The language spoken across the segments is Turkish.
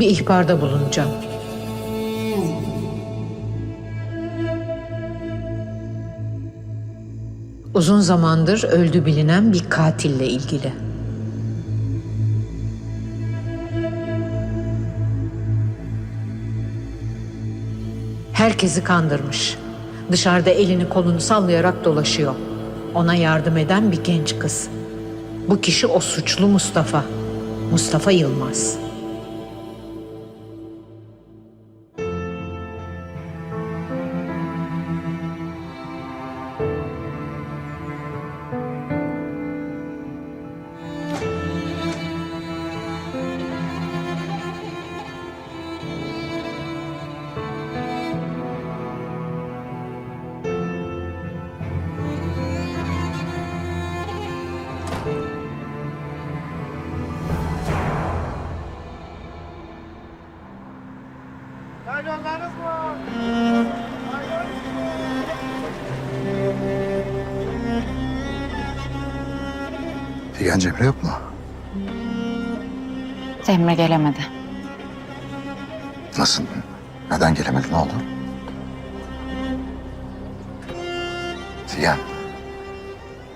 Bir ihbarda bulunacağım. Uzun zamandır öldü bilinen bir katille ilgili. Herkesi kandırmış. Dışarıda elini kolunu sallayarak dolaşıyor. Ona yardım eden bir genç kız. Bu kişi o suçlu Mustafa. Mustafa Yılmaz. Cemre gelemedi. Nasıl? Neden gelemedi? Ne oldu? Figen.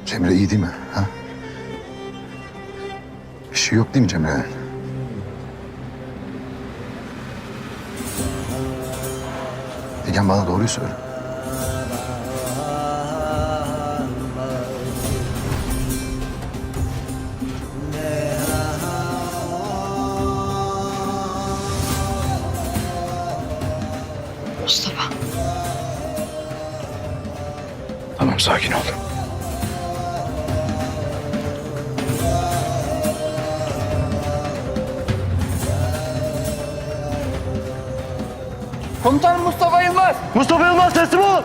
Cemre iyi değil mi? Ha? Bir şey yok değil mi Cemre'nin? Figen bana doğruyu söyle. Tamam sakin ol. Komutanım Mustafa Yılmaz. Mustafa Yılmaz teslim ol.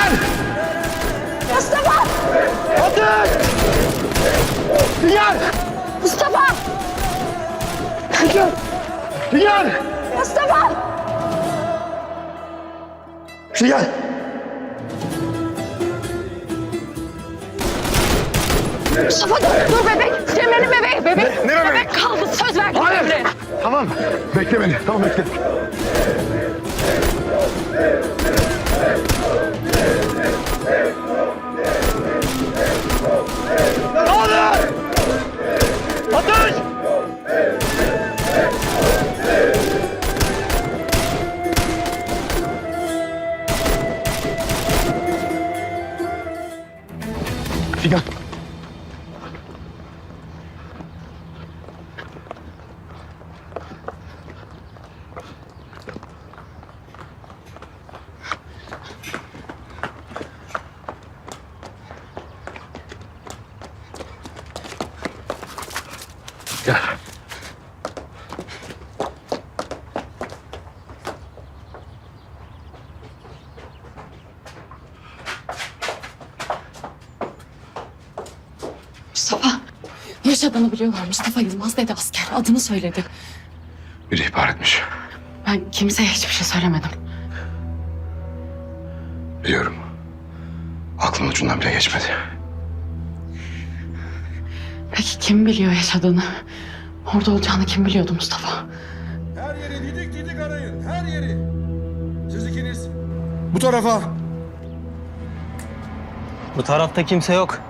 Figen! Mustafa! Ateş! Figen! Mustafa! Figen! Figen! Mustafa! Figen! Mustafa dur, dur bebek. Cemre'nin bebeği. Bebek, Ne- ne bebeği? bebek kaldı. Söz verdim Hayır! Cemre. Tamam. Bekle beni. Tamam bekle. Figen. Gel. Mustafa. Yaşadığını biliyorlar. Mustafa Yılmaz dedi asker. Adını söyledi. Biri ihbar etmiş. Ben kimseye hiçbir şey söylemedim. Biliyorum. Aklımın ucundan bile geçmedi. Peki kim biliyor yaşadığını? Orada olacağını kim biliyordu Mustafa? Her yeri didik didik arayın. Her yeri. Siz ikiniz. Bu tarafa. Bu tarafta kimse yok.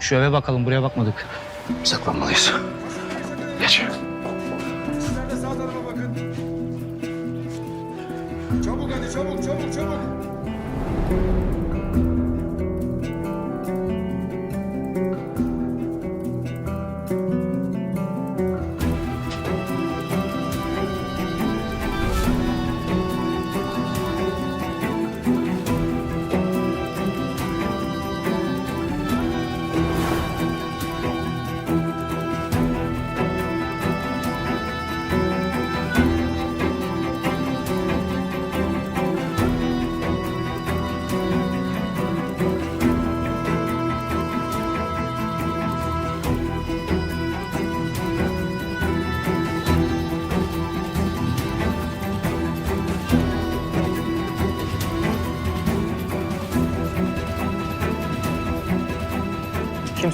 Şu eve bakalım buraya bakmadık. Saklanmalıyız.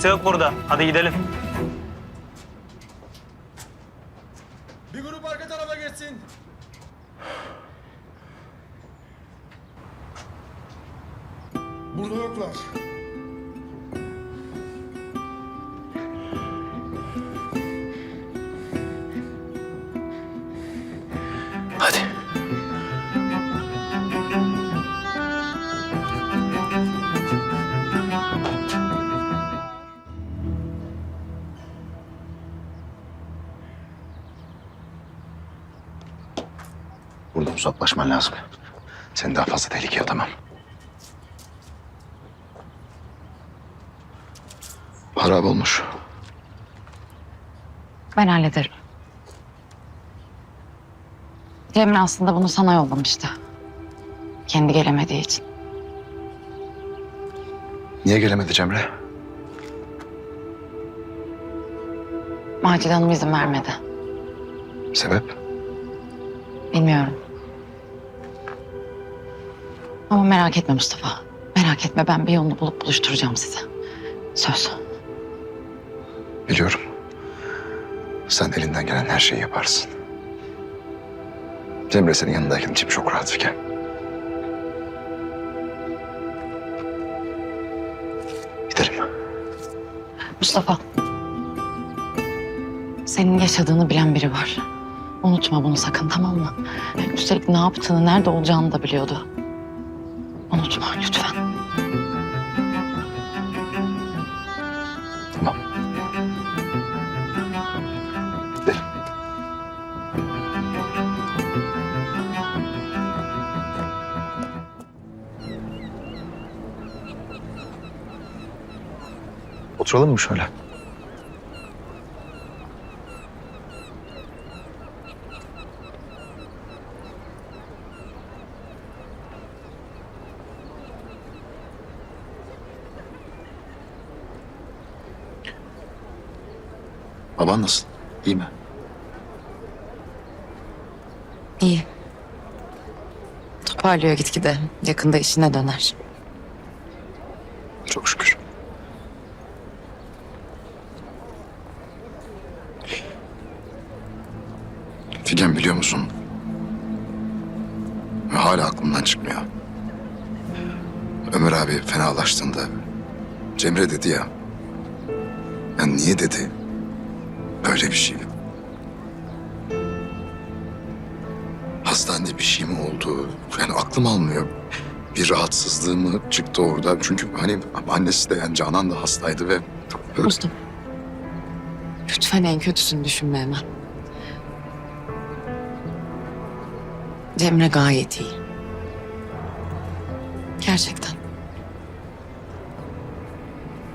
Kimse yok burada. Hadi gidelim. Bir grup arka tarafa geçsin. Burada yoklar. Uzaklaşman lazım. Seni daha fazla tehlikeye atamam. Harap olmuş. Ben hallederim. Cemre aslında bunu sana yollamıştı. Kendi gelemediği için. Niye gelemedi Cemre? Macide Hanım izin vermedi. Sebep? Bilmiyorum. Ama merak etme Mustafa. Merak etme ben bir yolunu bulup buluşturacağım sizi. Söz. Biliyorum. Sen elinden gelen her şeyi yaparsın. Cemre senin yanındayken içim çok rahat Figen. Gidelim. Mustafa. Senin yaşadığını bilen biri var. Unutma bunu sakın tamam mı? Üstelik ne yaptığını, nerede olacağını da biliyordu. Unutma lütfen. Tamam. Gidelim. Oturalım mı şöyle? Baban nasıl? İyi mi? İyi. Toparlıyor gitgide. Yakında işine döner. Çok şükür. Figen biliyor musun? Ve hala aklımdan çıkmıyor. Ömer abi fenalaştığında Cemre dedi ya. Yani niye dedi? Böyle bir şey. Hastanede bir şey mi oldu? Yani aklım almıyor. Bir rahatsızlığı mı çıktı orada? Çünkü hani annesi de yani Canan da hastaydı ve Mustafa. Lütfen en kötüsünü düşünme hemen. Cemre gayet iyi. Gerçekten.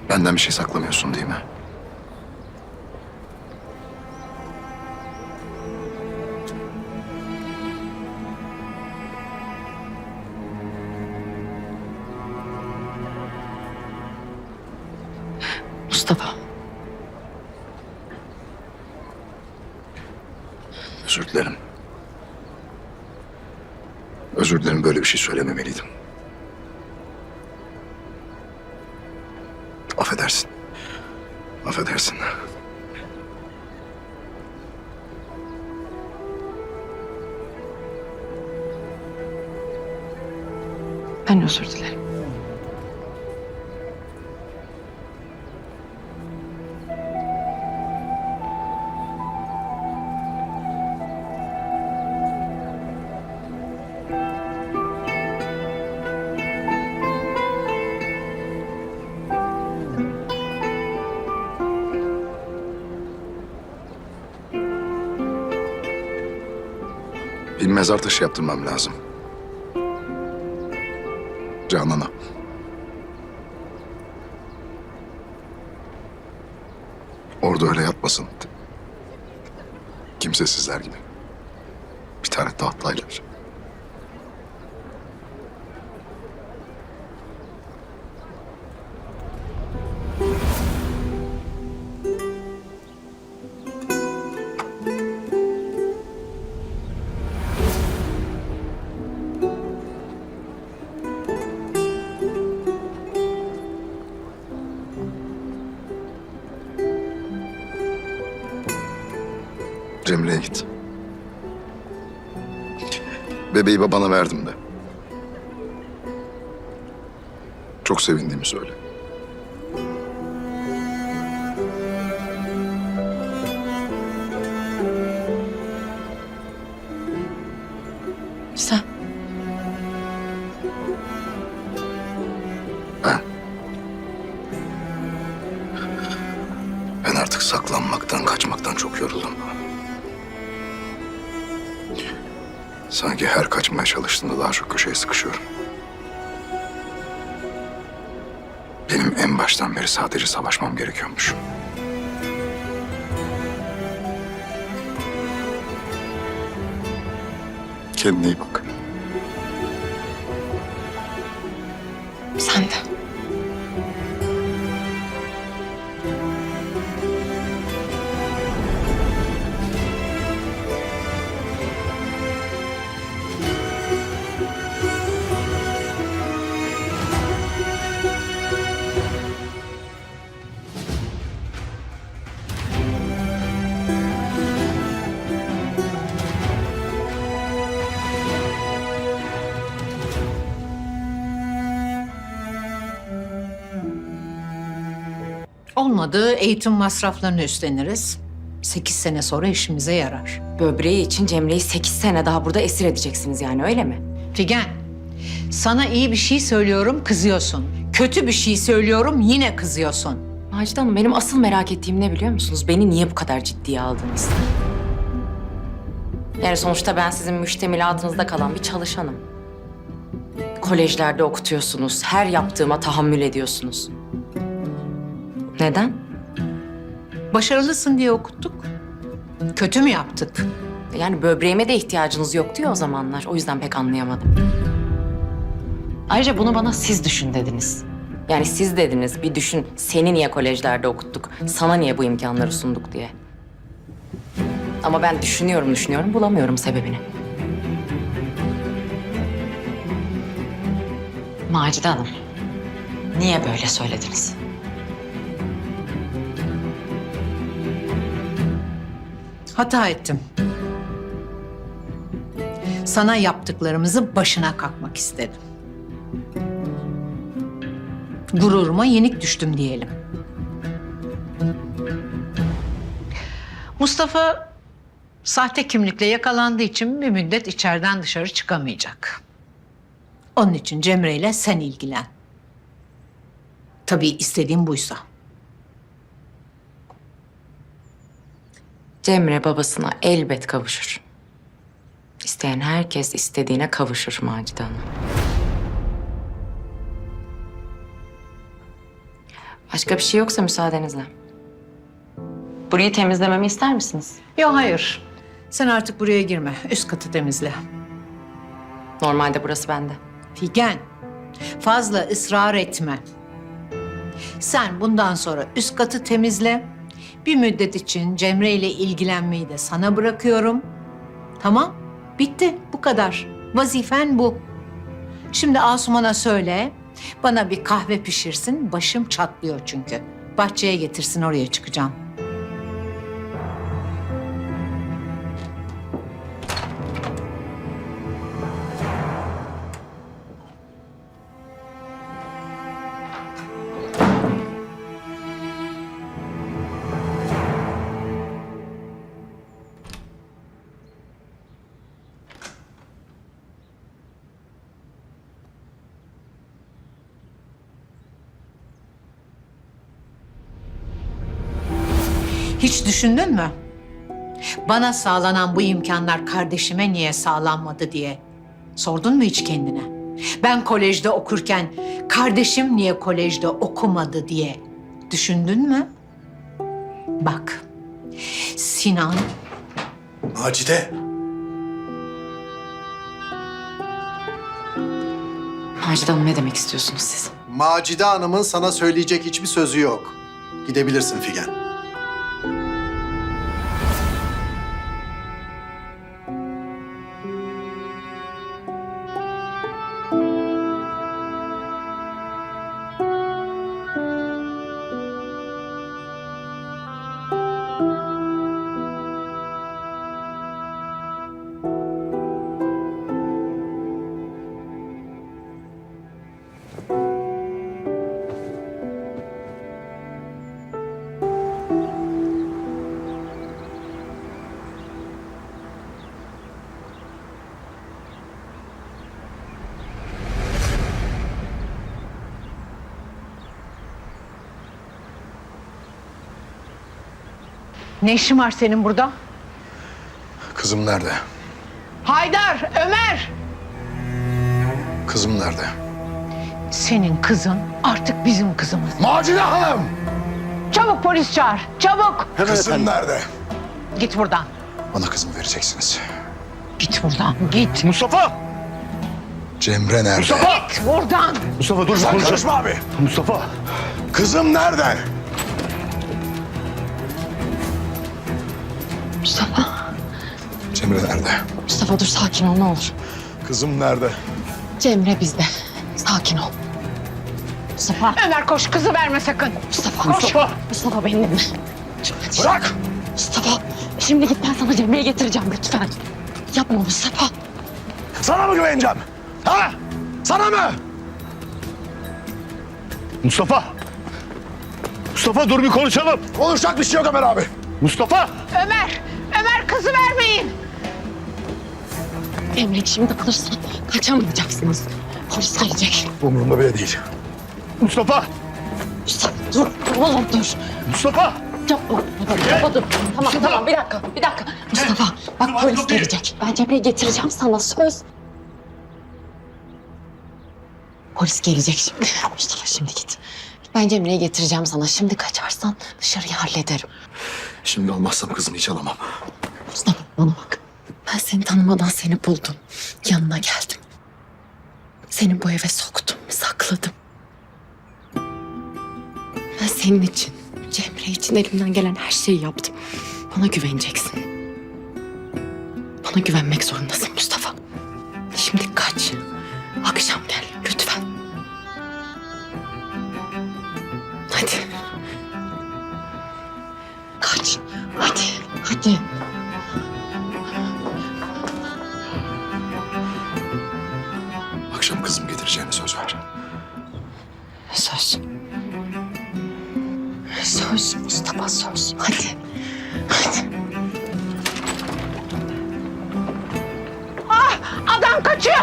benden bir şey saklamıyorsun değil mi? Bir şey söylememeliydim. Affedersin. Affedersin. Ben özür dilerim. Mezar taşı yaptırmam lazım. Canan'a. Orada öyle yatmasın. Kimsesizler gibi. Bir tane tahtayla. Bebeği babana verdim de. Çok sevindiğimi söyle. Sen. Ben. Ben artık saklanmaktan, kaçmaktan çok yoruldum. Sanki her kaçmaya çalıştığımda daha çok köşeye sıkışıyorum. Benim en baştan beri sadece savaşmam gerekiyormuş. Kendine iyi bak. Sen de. Olmadı eğitim masraflarını üstleniriz. Sekiz sene sonra işimize yarar. Böbreği için Cemre'yi 8 sene daha burada esir edeceksiniz yani öyle mi? Figen, sana iyi bir şey söylüyorum kızıyorsun. Kötü bir şey söylüyorum yine kızıyorsun. Macide Hanım benim asıl merak ettiğim ne biliyor musunuz? Beni niye bu kadar ciddiye aldınız? Yani sonuçta ben sizin müştemilatınızda kalan bir çalışanım. Kolejlerde okutuyorsunuz, her yaptığıma tahammül ediyorsunuz. Neden? Başarılısın diye okuttuk. Kötü mü yaptık? Yani böbreğime de ihtiyacınız yok diyor o zamanlar. O yüzden pek anlayamadım. Ayrıca bunu bana siz düşün dediniz. Yani siz dediniz bir düşün seni niye kolejlerde okuttuk, sana niye bu imkanları sunduk diye. Ama ben düşünüyorum düşünüyorum bulamıyorum sebebini. Macide Hanım. Niye böyle söylediniz? Hata ettim. Sana yaptıklarımızı başına kalkmak istedim. Gururuma yenik düştüm diyelim. Mustafa sahte kimlikle yakalandığı için bir müddet içeriden dışarı çıkamayacak. Onun için Cemre ile sen ilgilen. Tabii istediğim buysa. Cemre babasına elbet kavuşur. İsteyen herkes istediğine kavuşur Macide Hanım. Başka bir şey yoksa müsaadenizle. Burayı temizlememi ister misiniz? Yok hayır. Sen artık buraya girme. Üst katı temizle. Normalde burası bende. Figen, fazla ısrar etme. Sen bundan sonra üst katı temizle. Bir müddet için Cemre ile ilgilenmeyi de sana bırakıyorum. Tamam? Bitti. Bu kadar. Vazifen bu. Şimdi Asuman'a söyle. Bana bir kahve pişirsin. Başım çatlıyor çünkü. Bahçeye getirsin oraya çıkacağım. Hiç düşündün mü? Bana sağlanan bu imkanlar kardeşime niye sağlanmadı diye. Sordun mu hiç kendine? Ben kolejde okurken kardeşim niye kolejde okumadı diye düşündün mü? Bak, Sinan Macide. Macide Hanım ne demek istiyorsunuz siz? Macide Hanım'ın sana söyleyecek hiçbir sözü yok. Gidebilirsin Figen. Ne işin var senin burada? Kızım nerede? Haydar, Ömer! Kızım nerede? Senin kızın artık bizim kızımız. Macide Hanım. Çabuk polis çağır, çabuk! Kızım nerede? Git buradan, Bana kızımı vereceksiniz. git buradan, git. Mustafa. Cemre nerede? Git buradan! Mustafa dur. Sen karışma abi. Mustafa. Kızım nerede? Mustafa, Cemre nerede? Mustafa dur sakin ol ne olur. Kızım nerede? Cemre bizde. Sakin ol. Mustafa, Ömer koş, kızı verme sakın. Mustafa. Mustafa. Mustafa beni dinle. Bırak. Mustafa, şimdi git ben sana Cemre'yi getireceğim lütfen. Yapma Mustafa. Sana mı güveneceğim? Ha? Sana mı? Mustafa. Mustafa dur bir konuşalım. Konuşacak bir şey yok Ömer abi. Mustafa. Ömer kızı vermeyin. Emre'yi şimdi alırsan kaçamayacaksınız. Polis gelecek. Umurumda bile değil. Mustafa. Mustafa dur, oğlum dur. Mustafa. Yapma, Mustafa dur. Tamam, tamam bir dakika, bir dakika. Mustafa bak polis gelecek. Ben Cemre'yi getireceğim sana söz. Polis gelecek şimdi. Mustafa şimdi git. Ben Cemre'yi getireceğim sana. Şimdi kaçarsan dışarıyı hallederim. Şimdi almazsam kızımı hiç alamam. Mustafa bana bak. Ben seni tanımadan seni buldum. Yanına geldim. Seni bu eve soktum, sakladım. Ben senin için, Cemre için elimden gelen her şeyi yaptım. Bana güveneceksin. Bana güvenmek zorundasın Mustafa. Şimdi kaç. Akşam gel lütfen. Hadi. Kaç. Hadi. Söz Mustafa söz. Hadi. Hadi. Adam kaçıyor.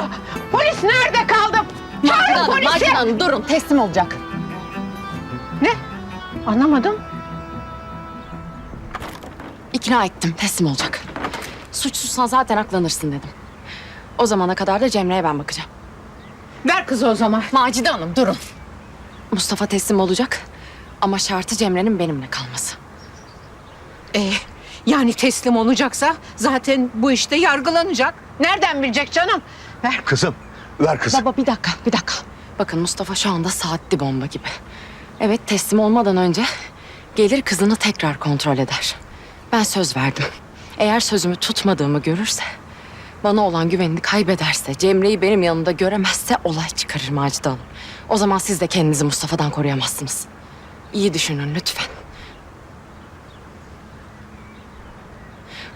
Polis nerede kaldım? Çağırın Hanım, polisi. Macide Hanım durun teslim olacak. Ne? Anlamadım. İkna ettim, teslim olacak. Suçsuzsan zaten aklanırsın dedim. O zamana kadar da Cemre'ye ben bakacağım. Ver kızı o zaman. Macide Hanım durun. Mustafa teslim olacak ama şartı Cemre'nin benimle kalması. Ee, yani teslim olacaksa zaten bu işte yargılanacak. Nereden bilecek canım? Ver Kızım. Ver kızım. Baba bir dakika, bir dakika. Bakın Mustafa şu anda saatli bomba gibi. Evet teslim olmadan önce gelir kızını tekrar kontrol eder. Ben söz verdim. Eğer sözümü tutmadığımı görürse, bana olan güvenini kaybederse, Cemre'yi benim yanımda göremezse olay çıkarır Macide Hanım. O zaman siz de kendinizi Mustafa'dan koruyamazsınız. İyi düşünün lütfen.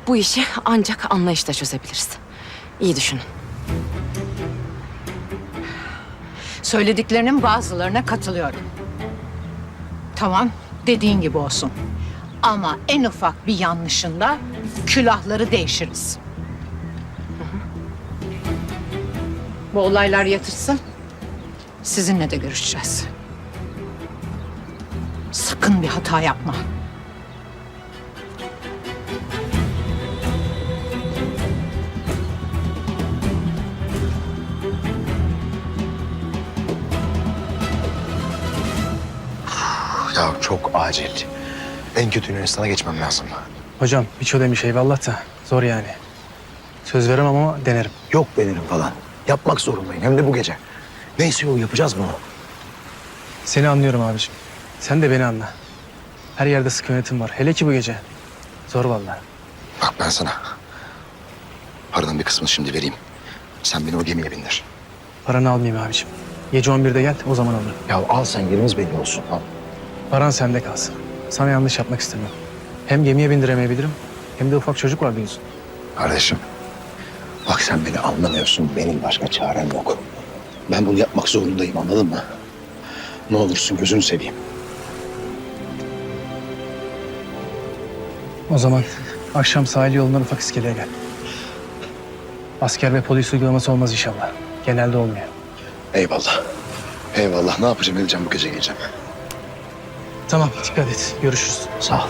Bu işi ancak anlayışla çözebiliriz. İyi düşünün. Söylediklerinin bazılarına katılıyorum. Tamam, dediğin gibi olsun. Ama en ufak bir yanlışında külahları değişiriz. Bu olaylar yatırsın. Sizinle de görüşeceğiz. Sakın bir hata yapma. Ya çok acil. En kötü Yunanistan'a geçmem lazım. Hocam birçok demiş eyvallah da zor yani. Söz veremem ama denerim. Yok benim falan. Yapmak zorundayım hem de bu gece. Neyse o yapacağız bunu. Seni anlıyorum abiciğim. Sen de beni anla. Her yerde sıkı yönetim var. Hele ki bu gece. Zor vallahi. Bak ben sana paranın bir kısmını şimdi vereyim. Sen beni o gemiye bindir. Paranı almayayım abiciğim. Gece 11'de gel o zaman alırım. Ya al sen yerimiz belli olsun. Al. Paran sende kalsın. Sana yanlış yapmak istemiyorum. Hem gemiye bindiremeyebilirim hem de ufak çocuk var biliyorsun. Kardeşim. Bak sen beni anlamıyorsun. Benim başka çarem yok. Ben bunu yapmak zorundayım anladın mı? Ne olursun gözünü seveyim. O zaman akşam sahil yolundan ufak iskeleye gel. Asker ve polis uygulaması olmaz inşallah. Genelde olmuyor. Eyvallah. Eyvallah. Ne yapacağım edeceğim bu gece geleceğim. Tamam dikkat et. Görüşürüz. Sağ ol.